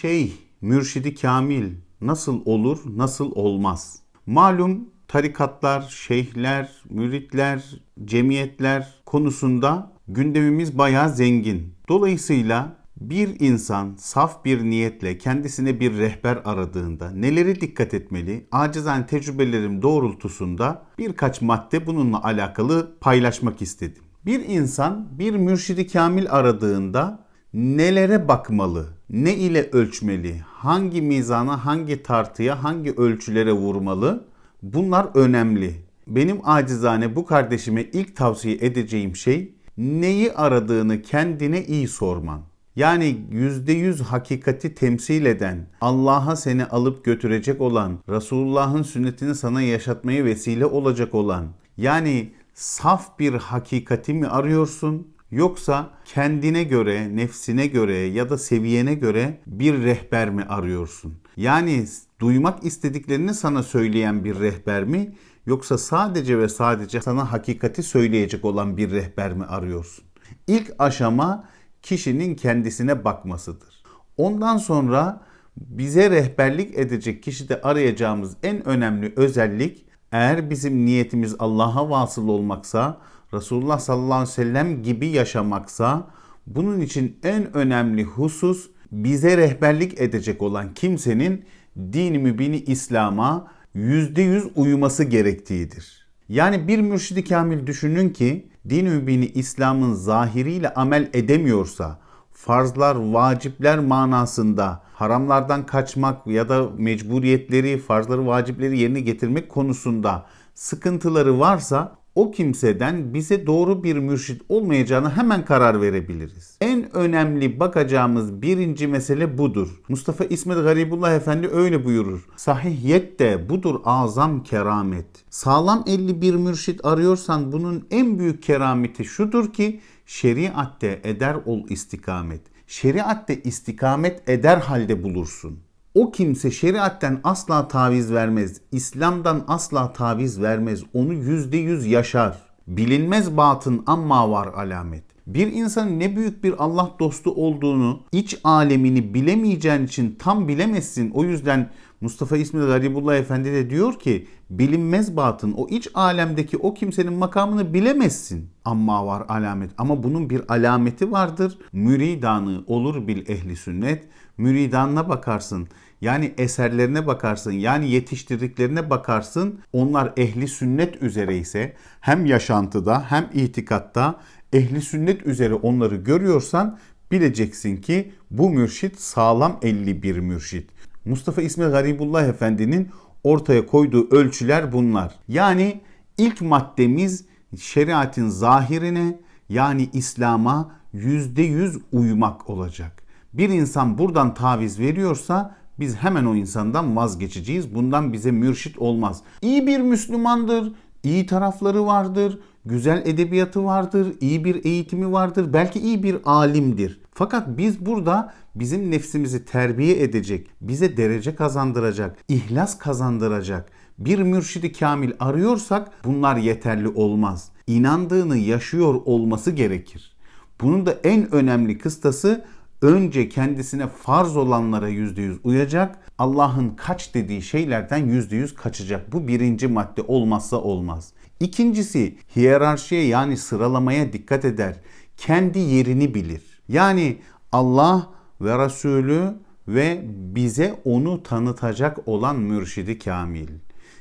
şeyh, mürşidi kamil nasıl olur, nasıl olmaz? Malum tarikatlar, şeyhler, müritler, cemiyetler konusunda gündemimiz bayağı zengin. Dolayısıyla bir insan saf bir niyetle kendisine bir rehber aradığında neleri dikkat etmeli? Acizane tecrübelerim doğrultusunda birkaç madde bununla alakalı paylaşmak istedim. Bir insan bir mürşidi kamil aradığında nelere bakmalı? Ne ile ölçmeli? Hangi mizana, hangi tartıya, hangi ölçülere vurmalı? Bunlar önemli. Benim acizane bu kardeşime ilk tavsiye edeceğim şey neyi aradığını kendine iyi sorman. Yani %100 hakikati temsil eden, Allah'a seni alıp götürecek olan, Resulullah'ın sünnetini sana yaşatmaya vesile olacak olan, yani saf bir hakikati mi arıyorsun? Yoksa kendine göre, nefsine göre ya da seviyene göre bir rehber mi arıyorsun? Yani duymak istediklerini sana söyleyen bir rehber mi? Yoksa sadece ve sadece sana hakikati söyleyecek olan bir rehber mi arıyorsun? İlk aşama kişinin kendisine bakmasıdır. Ondan sonra bize rehberlik edecek kişide arayacağımız en önemli özellik eğer bizim niyetimiz Allah'a vasıl olmaksa, Resulullah sallallahu aleyhi ve sellem gibi yaşamaksa bunun için en önemli husus bize rehberlik edecek olan kimsenin din mübini İslam'a %100 uyuması gerektiğidir. Yani bir mürşidi kamil düşünün ki din mübini İslam'ın zahiriyle amel edemiyorsa, farzlar, vacipler manasında haramlardan kaçmak ya da mecburiyetleri, farzları, vacipleri yerine getirmek konusunda sıkıntıları varsa o kimseden bize doğru bir mürşit olmayacağını hemen karar verebiliriz. En önemli bakacağımız birinci mesele budur. Mustafa İsmet Garibullah Efendi öyle buyurur. Sahihiyet de budur azam keramet. Sağlam 51 mürşit arıyorsan bunun en büyük kerameti şudur ki şeriatte eder ol istikamet. Şeriatte istikamet eder halde bulursun. O kimse şeriatten asla taviz vermez. İslam'dan asla taviz vermez. Onu yüzde yüz yaşar. Bilinmez batın amma var alamet. Bir insanın ne büyük bir Allah dostu olduğunu, iç alemini bilemeyeceğin için tam bilemezsin. O yüzden Mustafa İsmet Garibullah Efendi de diyor ki bilinmez batın o iç alemdeki o kimsenin makamını bilemezsin. Amma var alamet ama bunun bir alameti vardır. Müridanı olur bil ehli sünnet. Müridanına bakarsın. Yani eserlerine bakarsın. Yani yetiştirdiklerine bakarsın. Onlar ehli sünnet üzere ise hem yaşantıda hem itikatta ehli sünnet üzere onları görüyorsan bileceksin ki bu mürşit sağlam 51 mürşit. Mustafa İsmet Garibullah Efendi'nin ortaya koyduğu ölçüler bunlar. Yani ilk maddemiz şeriatin zahirine yani İslam'a %100 uymak olacak. Bir insan buradan taviz veriyorsa biz hemen o insandan vazgeçeceğiz. Bundan bize mürşit olmaz. İyi bir Müslümandır, iyi tarafları vardır, güzel edebiyatı vardır, iyi bir eğitimi vardır, belki iyi bir alimdir. Fakat biz burada bizim nefsimizi terbiye edecek, bize derece kazandıracak, ihlas kazandıracak bir mürşidi kamil arıyorsak bunlar yeterli olmaz. İnandığını yaşıyor olması gerekir. Bunun da en önemli kıstası önce kendisine farz olanlara yüzde yüz uyacak, Allah'ın kaç dediği şeylerden yüzde yüz kaçacak. Bu birinci madde olmazsa olmaz. İkincisi hiyerarşiye yani sıralamaya dikkat eder. Kendi yerini bilir. Yani Allah ve Resulü ve bize onu tanıtacak olan mürşidi kamil.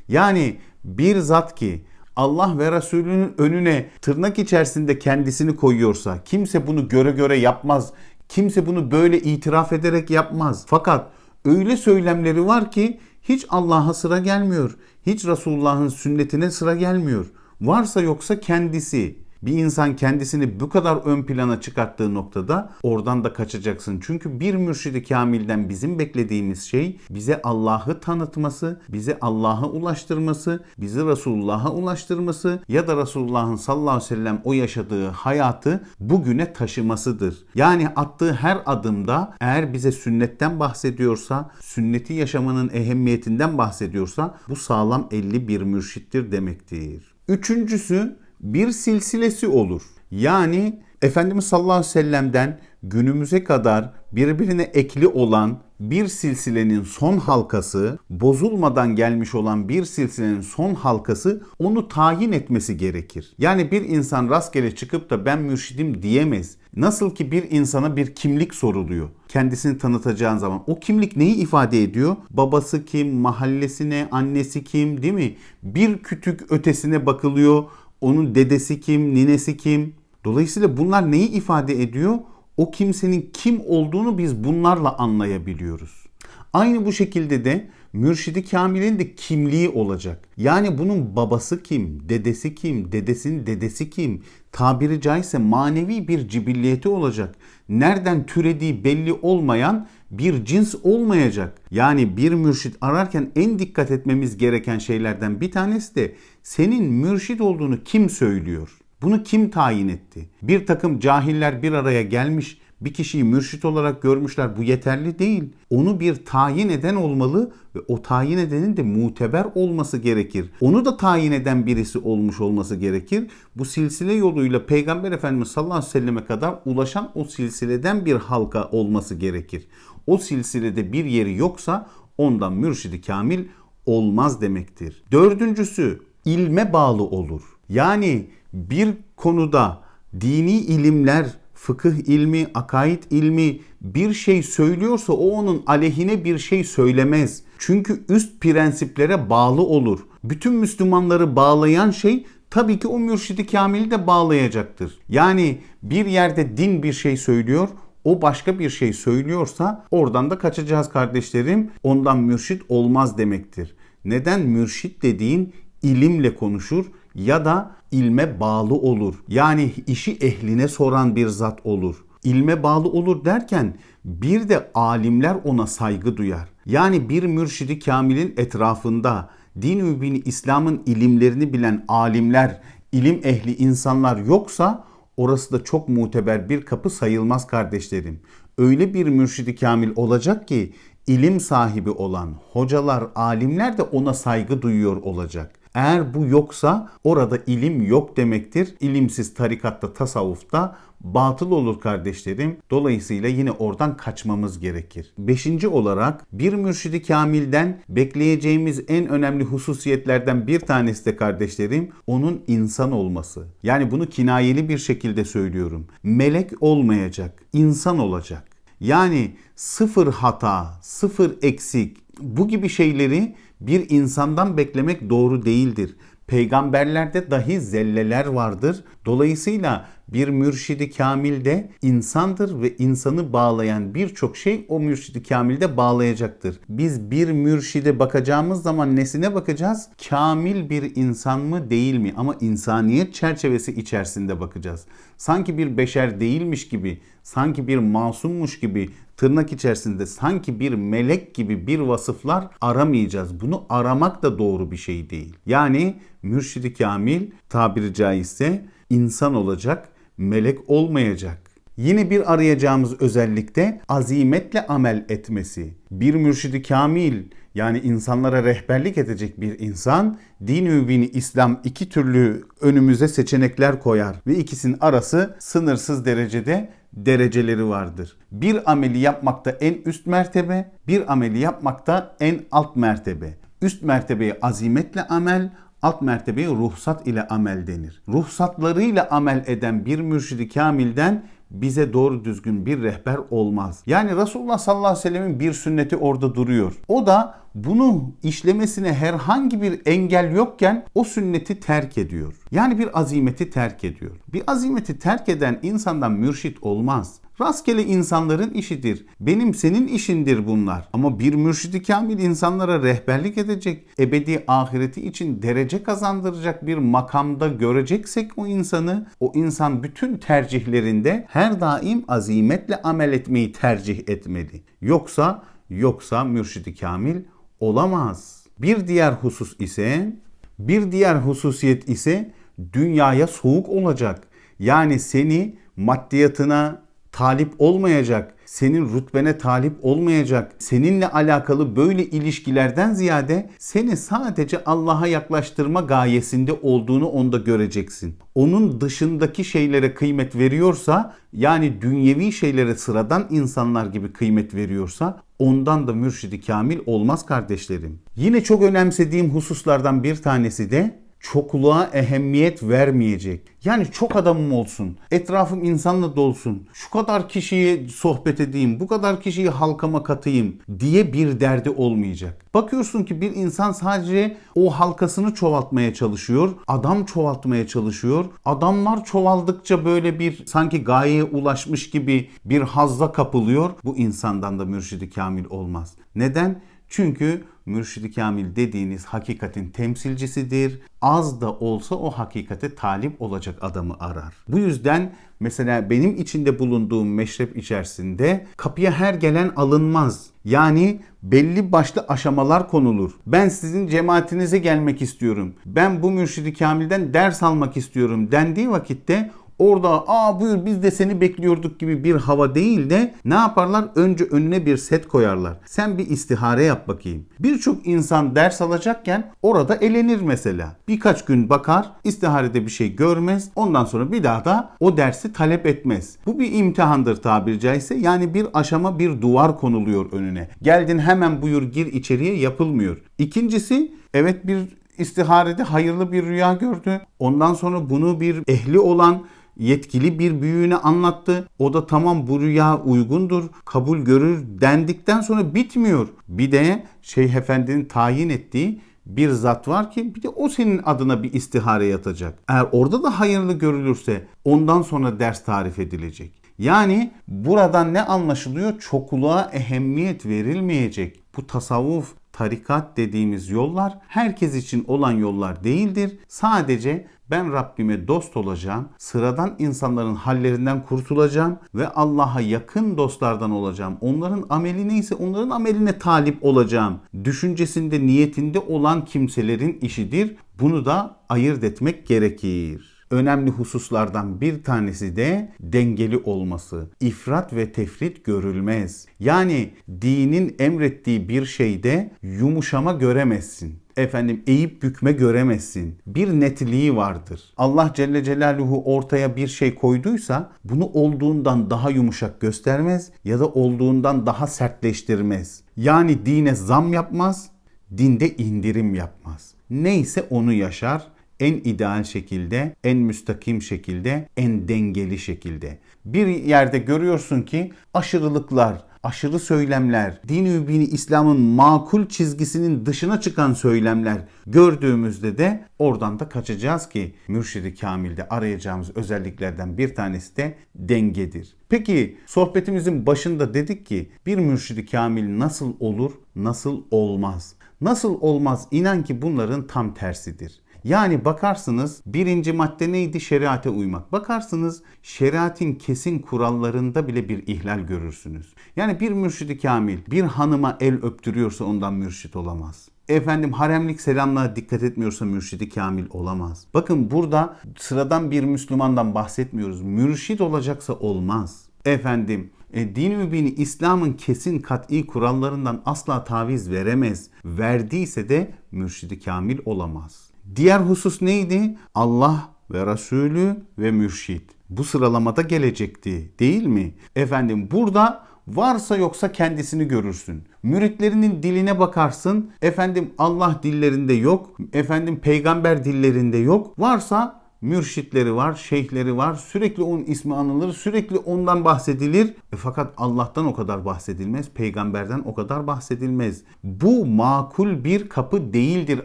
Yani bir zat ki Allah ve Resulünün önüne tırnak içerisinde kendisini koyuyorsa kimse bunu göre göre yapmaz. Kimse bunu böyle itiraf ederek yapmaz. Fakat öyle söylemleri var ki hiç Allah'a sıra gelmiyor. Hiç Resulullah'ın sünnetine sıra gelmiyor. Varsa yoksa kendisi. Bir insan kendisini bu kadar ön plana çıkarttığı noktada oradan da kaçacaksın. Çünkü bir mürşidi kamilden bizim beklediğimiz şey bize Allah'ı tanıtması, bize Allah'a ulaştırması, bizi Resulullah'a ulaştırması ya da Resulullah'ın sallallahu aleyhi ve sellem o yaşadığı hayatı bugüne taşımasıdır. Yani attığı her adımda eğer bize sünnetten bahsediyorsa, sünneti yaşamanın ehemmiyetinden bahsediyorsa bu sağlam 51 mürşittir demektir. Üçüncüsü bir silsilesi olur. Yani Efendimiz sallallahu aleyhi ve sellem'den günümüze kadar birbirine ekli olan bir silsilenin son halkası, bozulmadan gelmiş olan bir silsilenin son halkası onu tayin etmesi gerekir. Yani bir insan rastgele çıkıp da ben mürşidim diyemez. Nasıl ki bir insana bir kimlik soruluyor. Kendisini tanıtacağın zaman o kimlik neyi ifade ediyor? Babası kim, mahallesine, annesi kim değil mi? Bir kütük ötesine bakılıyor. Onun dedesi kim, ninesi kim? Dolayısıyla bunlar neyi ifade ediyor? O kimsenin kim olduğunu biz bunlarla anlayabiliyoruz. Aynı bu şekilde de mürşidi kamilin de kimliği olacak. Yani bunun babası kim, dedesi kim, dedesinin dedesi kim, tabiri caizse manevi bir cibilliyeti olacak. Nereden türediği belli olmayan bir cins olmayacak. Yani bir mürşit ararken en dikkat etmemiz gereken şeylerden bir tanesi de senin mürşit olduğunu kim söylüyor? Bunu kim tayin etti? Bir takım cahiller bir araya gelmiş, bir kişiyi mürşit olarak görmüşler. Bu yeterli değil. Onu bir tayin eden olmalı ve o tayin edenin de muteber olması gerekir. Onu da tayin eden birisi olmuş olması gerekir. Bu silsile yoluyla Peygamber Efendimiz sallallahu aleyhi ve selleme kadar ulaşan o silsileden bir halka olması gerekir. O silsilede bir yeri yoksa ondan mürşidi kamil olmaz demektir. Dördüncüsü ilme bağlı olur. Yani bir konuda dini ilimler, fıkıh ilmi, akaid ilmi bir şey söylüyorsa o onun aleyhine bir şey söylemez. Çünkü üst prensiplere bağlı olur. Bütün Müslümanları bağlayan şey tabii ki o mürşidi kamili de bağlayacaktır. Yani bir yerde din bir şey söylüyor, o başka bir şey söylüyorsa oradan da kaçacağız kardeşlerim. Ondan mürşit olmaz demektir. Neden mürşit dediğin ilimle konuşur ya da ilme bağlı olur. Yani işi ehline soran bir zat olur. İlme bağlı olur derken bir de alimler ona saygı duyar. Yani bir mürşidi kamilin etrafında din mübini İslam'ın ilimlerini bilen alimler, ilim ehli insanlar yoksa orası da çok muteber bir kapı sayılmaz kardeşlerim. Öyle bir mürşidi kamil olacak ki ilim sahibi olan hocalar, alimler de ona saygı duyuyor olacak. Eğer bu yoksa orada ilim yok demektir. İlimsiz tarikatta, tasavvufta batıl olur kardeşlerim. Dolayısıyla yine oradan kaçmamız gerekir. Beşinci olarak bir mürşidi kamilden bekleyeceğimiz en önemli hususiyetlerden bir tanesi de kardeşlerim onun insan olması. Yani bunu kinayeli bir şekilde söylüyorum. Melek olmayacak, insan olacak. Yani sıfır hata, sıfır eksik bu gibi şeyleri bir insandan beklemek doğru değildir. Peygamberlerde dahi zelleler vardır. Dolayısıyla bir mürşidi kamilde insandır ve insanı bağlayan birçok şey o mürşidi kamilde bağlayacaktır. Biz bir mürşide bakacağımız zaman nesine bakacağız? Kamil bir insan mı değil mi? Ama insaniyet çerçevesi içerisinde bakacağız. Sanki bir beşer değilmiş gibi, sanki bir masummuş gibi tırnak içerisinde sanki bir melek gibi bir vasıflar aramayacağız. Bunu aramak da doğru bir şey değil. Yani mürşidi kamil tabiri caizse insan olacak, melek olmayacak. Yine bir arayacağımız özellik de azimetle amel etmesi. Bir mürşidi kamil yani insanlara rehberlik edecek bir insan din mübini İslam iki türlü önümüze seçenekler koyar ve ikisinin arası sınırsız derecede dereceleri vardır. Bir ameli yapmakta en üst mertebe, bir ameli yapmakta en alt mertebe. Üst mertebeye azimetle amel, alt mertebeye ruhsat ile amel denir. Ruhsatlarıyla amel eden bir mürşidi kamilden bize doğru düzgün bir rehber olmaz. Yani Resulullah sallallahu aleyhi ve sellemin bir sünneti orada duruyor. O da bunu işlemesine herhangi bir engel yokken o sünneti terk ediyor. Yani bir azimeti terk ediyor. Bir azimeti terk eden insandan mürşit olmaz. Rastgele insanların işidir. Benim senin işindir bunlar. Ama bir mürşidi kamil insanlara rehberlik edecek, ebedi ahireti için derece kazandıracak bir makamda göreceksek o insanı, o insan bütün tercihlerinde her daim azimetle amel etmeyi tercih etmeli. Yoksa yoksa mürşidi kamil olamaz. Bir diğer husus ise bir diğer hususiyet ise dünyaya soğuk olacak. Yani seni maddiyatına talip olmayacak, senin rütbene talip olmayacak, seninle alakalı böyle ilişkilerden ziyade seni sadece Allah'a yaklaştırma gayesinde olduğunu onda göreceksin. Onun dışındaki şeylere kıymet veriyorsa yani dünyevi şeylere sıradan insanlar gibi kıymet veriyorsa ondan da mürşidi kamil olmaz kardeşlerim. Yine çok önemsediğim hususlardan bir tanesi de çokluğa ehemmiyet vermeyecek. Yani çok adamım olsun, etrafım insanla dolsun, şu kadar kişiye sohbet edeyim, bu kadar kişiyi halkama katayım diye bir derdi olmayacak. Bakıyorsun ki bir insan sadece o halkasını çoğaltmaya çalışıyor, adam çoğaltmaya çalışıyor. Adamlar çoğaldıkça böyle bir sanki gayeye ulaşmış gibi bir hazza kapılıyor. Bu insandan da mürşidi kamil olmaz. Neden? Çünkü mürşidi kamil dediğiniz hakikatin temsilcisidir. Az da olsa o hakikate talip olacak adamı arar. Bu yüzden mesela benim içinde bulunduğum meşrep içerisinde kapıya her gelen alınmaz. Yani belli başlı aşamalar konulur. Ben sizin cemaatinize gelmek istiyorum. Ben bu mürşidi kamilden ders almak istiyorum dendiği vakitte orada aa buyur biz de seni bekliyorduk gibi bir hava değil de ne yaparlar? Önce önüne bir set koyarlar. Sen bir istihare yap bakayım. Birçok insan ders alacakken orada elenir mesela. Birkaç gün bakar, istiharede bir şey görmez. Ondan sonra bir daha da o dersi talep etmez. Bu bir imtihandır tabiri caizse. Yani bir aşama bir duvar konuluyor önüne. Geldin hemen buyur gir içeriye yapılmıyor. İkincisi evet bir istiharede hayırlı bir rüya gördü. Ondan sonra bunu bir ehli olan yetkili bir büyüğüne anlattı. O da tamam bu rüya uygundur, kabul görür dendikten sonra bitmiyor. Bir de Şeyh Efendi'nin tayin ettiği bir zat var ki bir de o senin adına bir istihare yatacak. Eğer orada da hayırlı görülürse ondan sonra ders tarif edilecek. Yani buradan ne anlaşılıyor? Çokluğa ehemmiyet verilmeyecek. Bu tasavvuf, tarikat dediğimiz yollar herkes için olan yollar değildir. Sadece ben Rabbime dost olacağım, sıradan insanların hallerinden kurtulacağım ve Allah'a yakın dostlardan olacağım. Onların ameli neyse onların ameline talip olacağım. Düşüncesinde, niyetinde olan kimselerin işidir. Bunu da ayırt etmek gerekir önemli hususlardan bir tanesi de dengeli olması. İfrat ve tefrit görülmez. Yani dinin emrettiği bir şeyde yumuşama göremezsin efendim eğip bükme göremezsin. Bir netliği vardır. Allah Celle Celaluhu ortaya bir şey koyduysa bunu olduğundan daha yumuşak göstermez ya da olduğundan daha sertleştirmez. Yani dine zam yapmaz, dinde indirim yapmaz. Neyse onu yaşar en ideal şekilde, en müstakim şekilde, en dengeli şekilde. Bir yerde görüyorsun ki aşırılıklar, aşırı söylemler, dini mübini İslam'ın makul çizgisinin dışına çıkan söylemler gördüğümüzde de oradan da kaçacağız ki mürşidi kamilde arayacağımız özelliklerden bir tanesi de dengedir. Peki sohbetimizin başında dedik ki bir mürşidi kamil nasıl olur, nasıl olmaz? Nasıl olmaz? İnan ki bunların tam tersidir. Yani bakarsınız birinci madde neydi? Şeriate uymak. Bakarsınız şeriatin kesin kurallarında bile bir ihlal görürsünüz. Yani bir mürşidi kamil bir hanıma el öptürüyorsa ondan mürşit olamaz efendim haremlik selamlığa dikkat etmiyorsa mürşidi kamil olamaz. Bakın burada sıradan bir Müslümandan bahsetmiyoruz. Mürşid olacaksa olmaz. Efendim e, din mübini İslam'ın kesin kat'i kurallarından asla taviz veremez. Verdiyse de mürşidi kamil olamaz. Diğer husus neydi? Allah ve Resulü ve mürşid. Bu sıralamada gelecekti değil mi? Efendim burada varsa yoksa kendisini görürsün. Müritlerinin diline bakarsın. Efendim Allah dillerinde yok. Efendim peygamber dillerinde yok. Varsa mürşitleri var, şeyhleri var. Sürekli onun ismi anılır, sürekli ondan bahsedilir. E fakat Allah'tan o kadar bahsedilmez, peygamberden o kadar bahsedilmez. Bu makul bir kapı değildir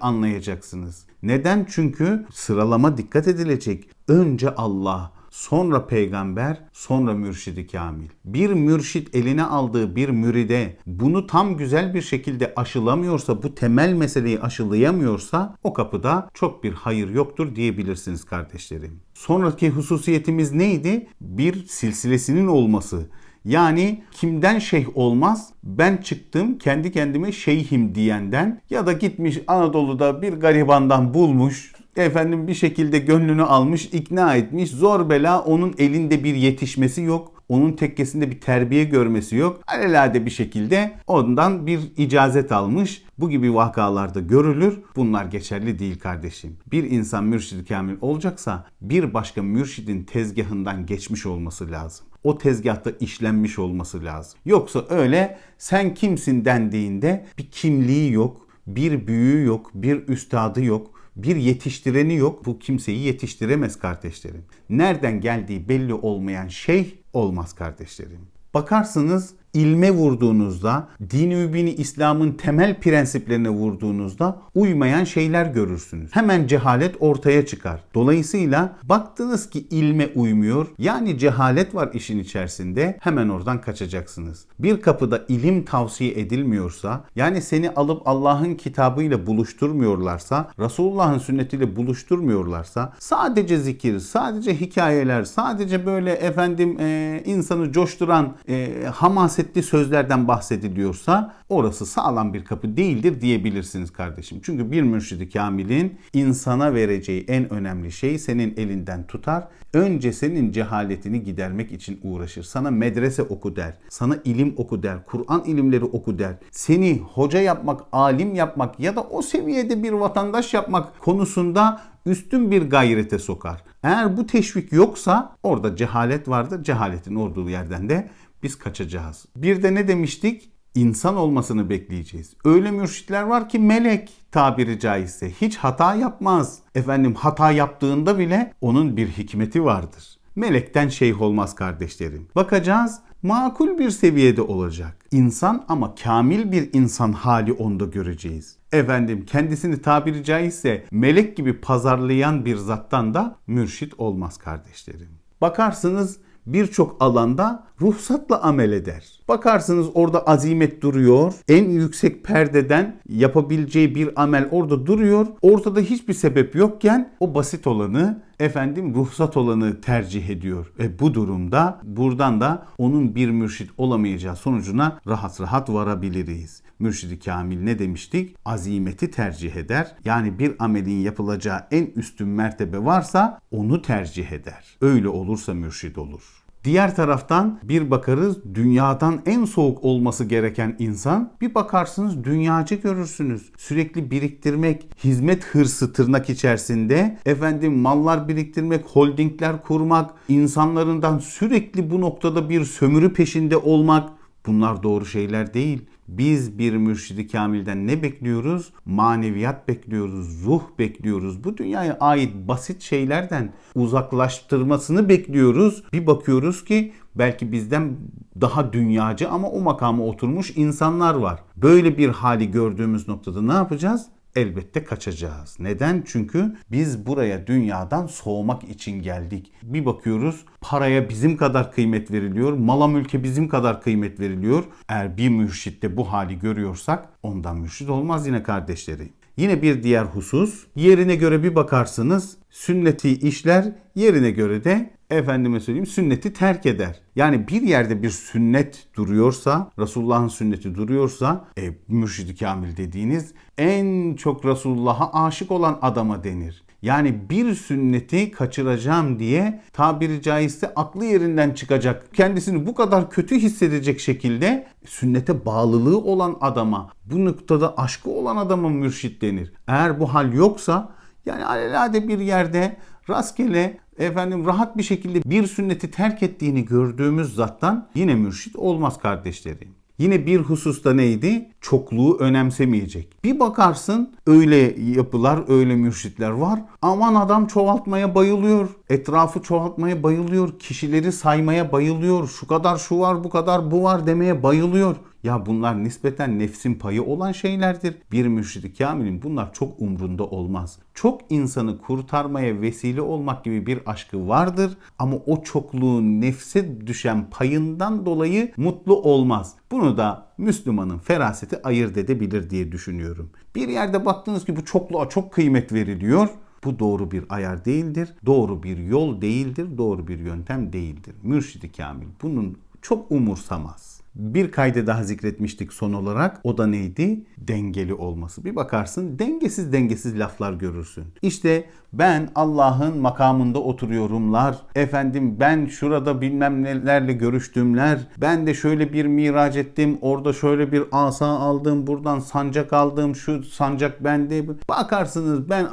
anlayacaksınız. Neden? Çünkü sıralama dikkat edilecek. Önce Allah, sonra peygamber, sonra mürşidi kamil. Bir mürşit eline aldığı bir müride bunu tam güzel bir şekilde aşılamıyorsa, bu temel meseleyi aşılayamıyorsa o kapıda çok bir hayır yoktur diyebilirsiniz kardeşlerim. Sonraki hususiyetimiz neydi? Bir silsilesinin olması. Yani kimden şeyh olmaz? Ben çıktım kendi kendime şeyhim diyenden ya da gitmiş Anadolu'da bir garibandan bulmuş efendim bir şekilde gönlünü almış, ikna etmiş. Zor bela onun elinde bir yetişmesi yok. Onun tekkesinde bir terbiye görmesi yok. Alelade bir şekilde ondan bir icazet almış. Bu gibi vakalarda görülür. Bunlar geçerli değil kardeşim. Bir insan mürşid kamil olacaksa bir başka mürşidin tezgahından geçmiş olması lazım o tezgahta işlenmiş olması lazım. Yoksa öyle sen kimsin dendiğinde bir kimliği yok, bir büyüğü yok, bir üstadı yok, bir yetiştireni yok. Bu kimseyi yetiştiremez kardeşlerim. Nereden geldiği belli olmayan şey olmaz kardeşlerim. Bakarsınız ilme vurduğunuzda, dini mübini İslam'ın temel prensiplerine vurduğunuzda uymayan şeyler görürsünüz. Hemen cehalet ortaya çıkar. Dolayısıyla baktınız ki ilme uymuyor, yani cehalet var işin içerisinde, hemen oradan kaçacaksınız. Bir kapıda ilim tavsiye edilmiyorsa, yani seni alıp Allah'ın kitabıyla buluşturmuyorlarsa, Resulullah'ın sünnetiyle buluşturmuyorlarsa, sadece zikir, sadece hikayeler, sadece böyle efendim e, insanı coşturan e, hamasetli sözlerden bahsediliyorsa orası sağlam bir kapı değildir diyebilirsiniz kardeşim. Çünkü bir mürşidi kamilin insana vereceği en önemli şey senin elinden tutar. Önce senin cehaletini gidermek için uğraşır. Sana medrese oku der. Sana ilim oku der. Kur'an ilimleri oku der. Seni hoca yapmak, alim yapmak ya da o seviyede bir vatandaş yapmak konusunda üstün bir gayrete sokar. Eğer bu teşvik yoksa orada cehalet vardır. Cehaletin olduğu yerden de biz kaçacağız. Bir de ne demiştik? İnsan olmasını bekleyeceğiz. Öyle mürşitler var ki melek tabiri caizse hiç hata yapmaz. Efendim hata yaptığında bile onun bir hikmeti vardır. Melekten şeyh olmaz kardeşlerim. Bakacağız makul bir seviyede olacak. İnsan ama kamil bir insan hali onda göreceğiz. Efendim kendisini tabiri caizse melek gibi pazarlayan bir zattan da mürşit olmaz kardeşlerim. Bakarsınız birçok alanda ruhsatla amel eder. Bakarsınız orada azimet duruyor. En yüksek perdeden yapabileceği bir amel orada duruyor. Ortada hiçbir sebep yokken o basit olanı efendim ruhsat olanı tercih ediyor. Ve bu durumda buradan da onun bir mürşit olamayacağı sonucuna rahat rahat varabiliriz. Mürşidi Kamil ne demiştik? Azimeti tercih eder. Yani bir amelin yapılacağı en üstün mertebe varsa onu tercih eder. Öyle olursa mürşid olur. Diğer taraftan bir bakarız dünyadan en soğuk olması gereken insan bir bakarsınız dünyacı görürsünüz. Sürekli biriktirmek, hizmet hırsı tırnak içerisinde efendim mallar biriktirmek, holdingler kurmak, insanlarından sürekli bu noktada bir sömürü peşinde olmak bunlar doğru şeyler değil. Biz bir mürşidi kamilden ne bekliyoruz? Maneviyat bekliyoruz, ruh bekliyoruz. Bu dünyaya ait basit şeylerden uzaklaştırmasını bekliyoruz. Bir bakıyoruz ki belki bizden daha dünyacı ama o makama oturmuş insanlar var. Böyle bir hali gördüğümüz noktada ne yapacağız? Elbette kaçacağız. Neden? Çünkü biz buraya dünyadan soğumak için geldik. Bir bakıyoruz paraya bizim kadar kıymet veriliyor, mala mülke bizim kadar kıymet veriliyor. Eğer bir mürşitte bu hali görüyorsak ondan mürşit olmaz yine kardeşleri. Yine bir diğer husus yerine göre bir bakarsınız sünneti işler yerine göre de efendime söyleyeyim sünneti terk eder. Yani bir yerde bir sünnet duruyorsa, Resulullah'ın sünneti duruyorsa, e, mürşidi kamil dediğiniz en çok Resulullah'a aşık olan adama denir. Yani bir sünneti kaçıracağım diye tabiri caizse aklı yerinden çıkacak. Kendisini bu kadar kötü hissedecek şekilde sünnete bağlılığı olan adama, bu noktada aşkı olan adama mürşit denir. Eğer bu hal yoksa yani alelade bir yerde rastgele efendim rahat bir şekilde bir sünneti terk ettiğini gördüğümüz zattan yine mürşit olmaz kardeşlerim. Yine bir hususta neydi? Çokluğu önemsemeyecek. Bir bakarsın öyle yapılar, öyle mürşitler var. Aman adam çoğaltmaya bayılıyor. Etrafı çoğaltmaya bayılıyor. Kişileri saymaya bayılıyor. Şu kadar şu var, bu kadar bu var demeye bayılıyor. Ya bunlar nispeten nefsin payı olan şeylerdir. Bir mürşidi kamilin bunlar çok umrunda olmaz. Çok insanı kurtarmaya vesile olmak gibi bir aşkı vardır ama o çokluğun nefse düşen payından dolayı mutlu olmaz. Bunu da Müslümanın feraseti ayırt edebilir diye düşünüyorum. Bir yerde baktınız ki bu çokluğa çok kıymet veriliyor. Bu doğru bir ayar değildir, doğru bir yol değildir, doğru bir yöntem değildir. Mürşidi Kamil bunun çok umursamaz. Bir kaydı daha zikretmiştik son olarak. O da neydi? Dengeli olması. Bir bakarsın dengesiz dengesiz laflar görürsün. İşte ben Allah'ın makamında oturuyorumlar. Efendim ben şurada bilmem nelerle görüştümler. Ben de şöyle bir miraç ettim. Orada şöyle bir asa aldım. Buradan sancak aldım. Şu sancak bende. Bakarsınız ben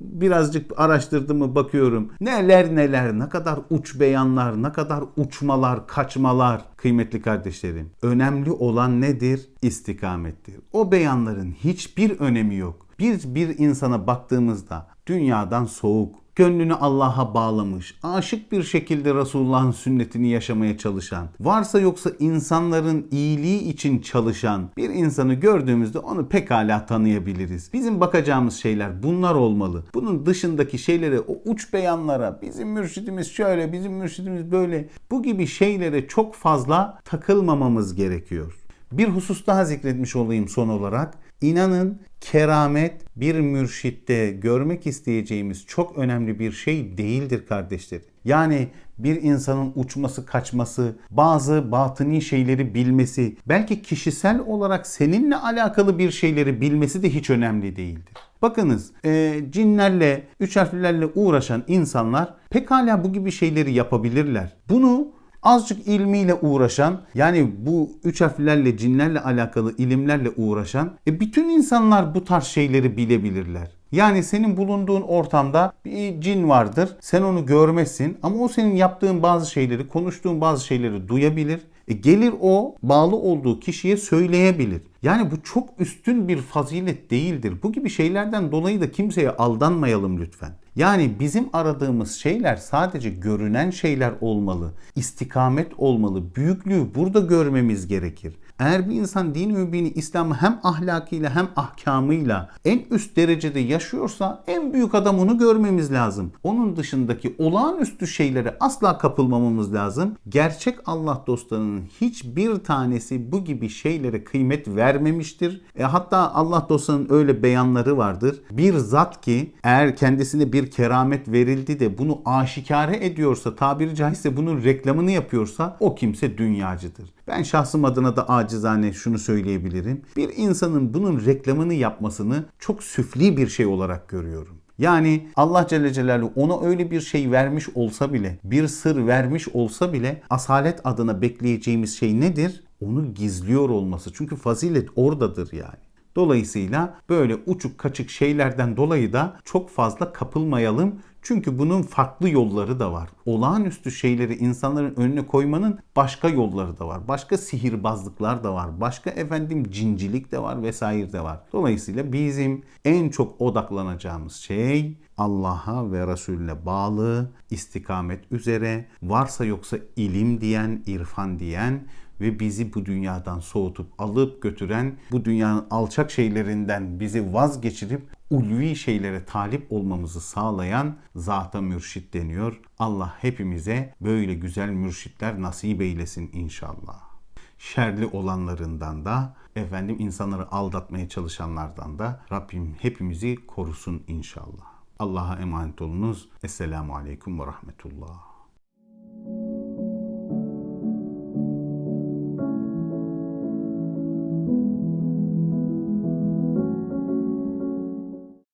birazcık araştırdığımı bakıyorum. Neler neler ne kadar uç beyanlar, ne kadar uçmalar, kaçmalar kıymetli kardeşlerim. Önemli olan nedir? İstikamettir. O beyanların hiçbir önemi yok. Bir bir insana baktığımızda dünyadan soğuk, gönlünü Allah'a bağlamış, aşık bir şekilde Resulullah'ın sünnetini yaşamaya çalışan, varsa yoksa insanların iyiliği için çalışan bir insanı gördüğümüzde onu pekala tanıyabiliriz. Bizim bakacağımız şeyler bunlar olmalı. Bunun dışındaki şeylere, o uç beyanlara, bizim mürşidimiz şöyle, bizim mürşidimiz böyle, bu gibi şeylere çok fazla takılmamamız gerekiyor. Bir husus daha zikretmiş olayım son olarak. İnanın keramet bir mürşitte görmek isteyeceğimiz çok önemli bir şey değildir kardeşlerim. Yani bir insanın uçması, kaçması, bazı batıni şeyleri bilmesi, belki kişisel olarak seninle alakalı bir şeyleri bilmesi de hiç önemli değildir. Bakınız e, cinlerle, üç harflerle uğraşan insanlar pekala bu gibi şeyleri yapabilirler. Bunu azıcık ilmiyle uğraşan yani bu üç harflerle cinlerle alakalı ilimlerle uğraşan e, bütün insanlar bu tarz şeyleri bilebilirler. Yani senin bulunduğun ortamda bir cin vardır. Sen onu görmezsin ama o senin yaptığın bazı şeyleri, konuştuğun bazı şeyleri duyabilir. E gelir o bağlı olduğu kişiye söyleyebilir. Yani bu çok üstün bir fazilet değildir. Bu gibi şeylerden dolayı da kimseye aldanmayalım lütfen. Yani bizim aradığımız şeyler sadece görünen şeyler olmalı. İstikamet olmalı. Büyüklüğü burada görmemiz gerekir. Eğer bir insan din mübini İslam'ı hem ahlakıyla hem ahkamıyla en üst derecede yaşıyorsa en büyük adam onu görmemiz lazım. Onun dışındaki olağanüstü şeylere asla kapılmamamız lazım. Gerçek Allah dostlarının hiçbir tanesi bu gibi şeylere kıymet vermemiştir. E hatta Allah dostlarının öyle beyanları vardır. Bir zat ki eğer kendisine bir keramet verildi de bunu aşikare ediyorsa tabiri caizse bunun reklamını yapıyorsa o kimse dünyacıdır. Ben şahsım adına da acizane şunu söyleyebilirim. Bir insanın bunun reklamını yapmasını çok süfli bir şey olarak görüyorum. Yani Allah Celle Celaluhu ona öyle bir şey vermiş olsa bile, bir sır vermiş olsa bile asalet adına bekleyeceğimiz şey nedir? Onu gizliyor olması. Çünkü fazilet oradadır yani. Dolayısıyla böyle uçuk kaçık şeylerden dolayı da çok fazla kapılmayalım. Çünkü bunun farklı yolları da var. Olağanüstü şeyleri insanların önüne koymanın başka yolları da var. Başka sihirbazlıklar da var. Başka efendim cincilik de var vesaire de var. Dolayısıyla bizim en çok odaklanacağımız şey Allah'a ve Resulüne bağlı, istikamet üzere, varsa yoksa ilim diyen, irfan diyen ve bizi bu dünyadan soğutup alıp götüren, bu dünyanın alçak şeylerinden bizi vazgeçirip ulvi şeylere talip olmamızı sağlayan zata mürşit deniyor. Allah hepimize böyle güzel mürşitler nasip eylesin inşallah. Şerli olanlarından da efendim insanları aldatmaya çalışanlardan da Rabbim hepimizi korusun inşallah. Allah'a emanet olunuz. Esselamu Aleyküm ve Rahmetullah.